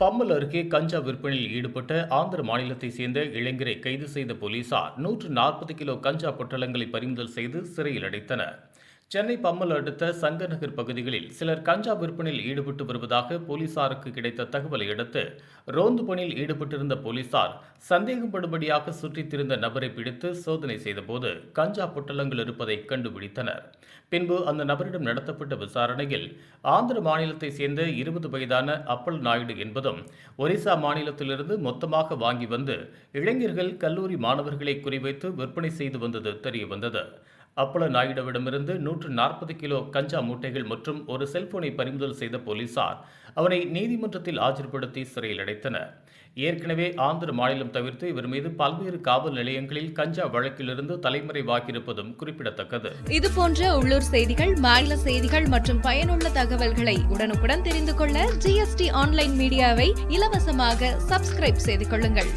பம்மல் அருகே கஞ்சா விற்பனையில் ஈடுபட்ட ஆந்திர மாநிலத்தைச் சேர்ந்த இளைஞரை கைது செய்த போலீசார் நூற்று நாற்பது கிலோ கஞ்சா பொட்டலங்களை பறிமுதல் செய்து சிறையில் அடைத்தனர். சென்னை பம்மல் அடுத்த சங்கநகர் பகுதிகளில் சிலர் கஞ்சா விற்பனையில் ஈடுபட்டு வருவதாக போலீசாருக்கு கிடைத்த தகவலை அடுத்து ரோந்து பணியில் ஈடுபட்டிருந்த போலீசார் சந்தேகப்படும்படியாக சுற்றித் திரிந்த நபரை பிடித்து சோதனை செய்தபோது கஞ்சா பொட்டலங்கள் இருப்பதை கண்டுபிடித்தனர். பின்பு அந்த நபரிடம் நடத்தப்பட்ட விசாரணையில் ஆந்திர மாநிலத்தைச் சேர்ந்த இருபது வயதான அப்பல் நாயுடு என்பதும் ஒரிசா மாநிலத்திலிருந்து மொத்தமாக வாங்கி வந்து இளைஞர்கள் கல்லூரி மாணவர்களை குறிவைத்து விற்பனை செய்து வந்தது தெரியவந்தது. அப்பள நாயுடுவிடமிருந்து நூற்று நாற்பது கிலோ கஞ்சா மூட்டைகள் மற்றும் ஒரு செல்போனை பறிமுதல் செய்த போலீசார் அவனை நீதிமன்றத்தில் ஆஜர்படுத்தி சிறையில் அடைத்தனர். ஏற்கனவே ஆந்திர மாநிலம் தவிர்த்து இவர் மீது பல்வேறு காவல் நிலையங்களில் கஞ்சா வழக்கிலிருந்து தலைமறைவாகியிருப்பதும் குறிப்பிடத்தக்கது. இது போன்ற உள்ளூர் செய்திகள் மாநில செய்திகள் மற்றும் பயனுள்ள தகவல்களை உடனுக்குடன் தெரிந்து கொள்ள ஜிஎஸ்டி ஆன்லைன் மீடியாவை இலவசமாக சப்ஸ்கிரைப் செய்து கொள்ளுங்கள்.